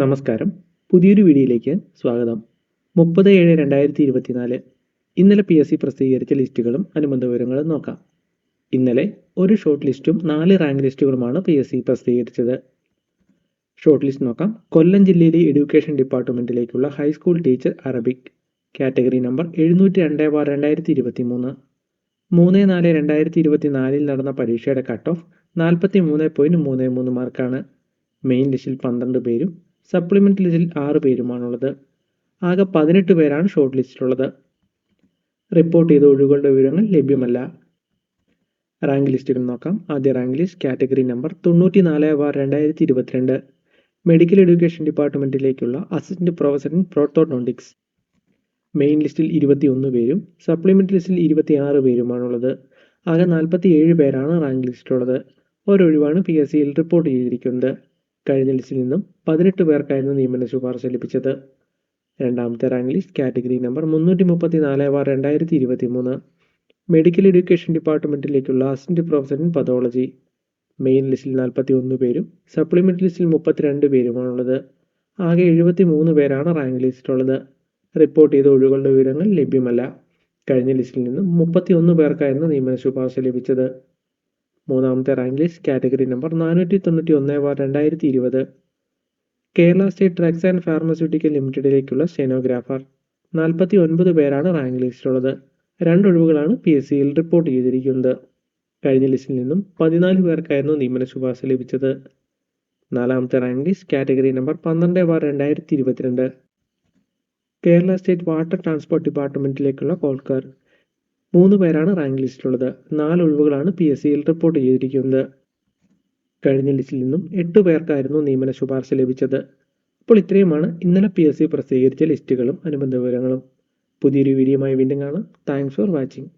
നമസ്കാരം. പുതിയൊരു വീഡിയോയിലേക്ക് സ്വാഗതം. മുപ്പത് ഏഴ് രണ്ടായിരത്തി ഇരുപത്തിനാല്. ഇന്നലെ പി എസ് സി പ്രസിദ്ധീകരിച്ച ലിസ്റ്റുകളും അനുബന്ധ വിവരങ്ങളും നോക്കാം. ഇന്നലെ ഒരു ഷോർട്ട് ലിസ്റ്റും നാല് റാങ്ക് ലിസ്റ്റുകളുമാണ് പി എസ് സി പ്രസിദ്ധീകരിച്ചത്. ഷോർട്ട് ലിസ്റ്റ് നോക്കാം. കൊല്ലം ജില്ലയിലെ education ഡിപ്പാർട്ട്മെന്റിലേക്കുള്ള high school teacher Arabic category number എഴുന്നൂറ്റി രണ്ട് ബാർ രണ്ടായിരത്തി ഇരുപത്തി മൂന്ന് മൂന്ന് നാല് രണ്ടായിരത്തി ഇരുപത്തി നാലിൽ നടന്ന പരീക്ഷയുടെ കട്ട് ഓഫ് നാൽപ്പത്തി മൂന്ന് പോയിന്റ് മൂന്ന് മൂന്ന് മാർക്കാണ് മെയിൻ ലിസ്റ്റിൽ പന്ത്രണ്ട് പേരും സപ്ലിമെന്റ് ലിസ്റ്റിൽ ആറ് പേരുമാണുള്ളത്. ആകെ പതിനെട്ട് പേരാണ് ഷോർട്ട് ലിസ്റ്റിലുള്ളത് റിപ്പോർട്ട് ചെയ്ത ഒഴിവുകളുടെ വിവരങ്ങൾ ലഭ്യമല്ല. റാങ്ക് ലിസ്റ്റുകൾ നോക്കാം. ആദ്യ റാങ്ക് ലിസ്റ്റ് കാറ്റഗറി നമ്പർ തൊണ്ണൂറ്റി നാല് ബാർ രണ്ടായിരത്തി ഇരുപത്തിരണ്ട് medical education ഡിപ്പാർട്ട്മെന്റിലേക്കുള്ള assistant professor in prosthodontics main ലിസ്റ്റിൽ ഇരുപത്തിയൊന്ന് പേരും സപ്ലിമെന്റ് ലിസ്റ്റിൽ ഇരുപത്തിയാറ് പേരുമാണുള്ളത്. ആകെ നാൽപ്പത്തി ഏഴ് പേരാണ് റാങ്ക് ലിസ്റ്റിലുള്ളത് ഒരൊഴിവാണ് പി എസ് സിയിൽ റിപ്പോർട്ട് ചെയ്തിരിക്കുന്നത്. കഴിഞ്ഞ ലിസ്റ്റിൽ നിന്നും പതിനെട്ട് പേർക്കായിരുന്നു നിയമന ശുപാർശ ലഭിച്ചത്. രണ്ടാമത്തെ റാങ്ക് ലിസ്റ്റ് കാറ്റഗറി നമ്പർ മുന്നൂറ്റി മുപ്പത്തി നാല് ബാർ രണ്ടായിരത്തി ഇരുപത്തി മൂന്ന് medical education ഡിപ്പാർട്ട്മെന്റിലേക്കുള്ള assistant professor in pathology main ലിസ്റ്റിൽ നാൽപ്പത്തി ഒന്ന് പേരും സപ്ലിമെന്റ് ലിസ്റ്റിൽ മുപ്പത്തിരണ്ട് പേരുമാണുള്ളത്. ആകെ എഴുപത്തി മൂന്ന് പേരാണ് റാങ്ക് ലിസ്റ്റിലുള്ളത് റിപ്പോർട്ട് ചെയ്ത ഒഴിവുകളുടെ വിവരങ്ങൾ ലഭ്യമല്ല. കഴിഞ്ഞ ലിസ്റ്റിൽ നിന്നും മുപ്പത്തി ഒന്ന് പേർക്കായിരുന്നു നിയമന ശുപാർശ ലഭിച്ചത്. മൂന്നാമത്തെ റാങ്ക് ലിസ്റ്റ് കാറ്റഗറി നമ്പർ നാനൂറ്റി തൊണ്ണൂറ്റി ഒന്ന് ബാർ രണ്ടായിരത്തി ഇരുപത് Kerala state drugs and pharmaceutical ലിമിറ്റഡിലേക്കുള്ള സ്റ്റെനോഗ്രാഫർ നാൽപ്പത്തി ഒൻപത് പേരാണ് റാങ്ക് ലിസ്റ്റിലുള്ളത് രണ്ട് ഒഴിവുകളാണ് പി എസ് സിയിൽ റിപ്പോർട്ട് ചെയ്തിരിക്കുന്നത്. കഴിഞ്ഞ ലിസ്റ്റിൽ നിന്നും പതിനാല് പേർക്കായിരുന്നു നിയമന ശുപാർശ ലഭിച്ചത്. നാലാമത്തെ റാങ്ക് ലിസ്റ്റ് കാറ്റഗറി നമ്പർ പന്ത്രണ്ട് ബാർ രണ്ടായിരത്തി ഇരുപത്തിരണ്ട് കേരള സ്റ്റേറ്റ് വാട്ടർ ട്രാൻസ്പോർട്ട് ഡിപ്പാർട്ട്മെന്റിലേക്കുള്ള കോൾക്കാർ മൂന്ന് പേരാണ് റാങ്ക് ലിസ്റ്റിലുള്ളത് നാല് ഒഴിവുകളാണ് പി എസ് സിയിൽ റിപ്പോർട്ട് ചെയ്തിരിക്കുന്നത്. കഴിഞ്ഞ ലിസ്റ്റിൽ നിന്നും എട്ട് പേർക്കായിരുന്നു നിയമന ശുപാർശ ലഭിച്ചത്. അപ്പോൾ ഇത്രയുമാണ് ഇന്നലെ പി എസ് സി പ്രസിദ്ധീകരിച്ച ലിസ്റ്റുകളും അനുബന്ധ വിവരങ്ങളും. പുതിയൊരു വീഡിയോയുമായി വീണ്ടും കാണാം. Thanks for watching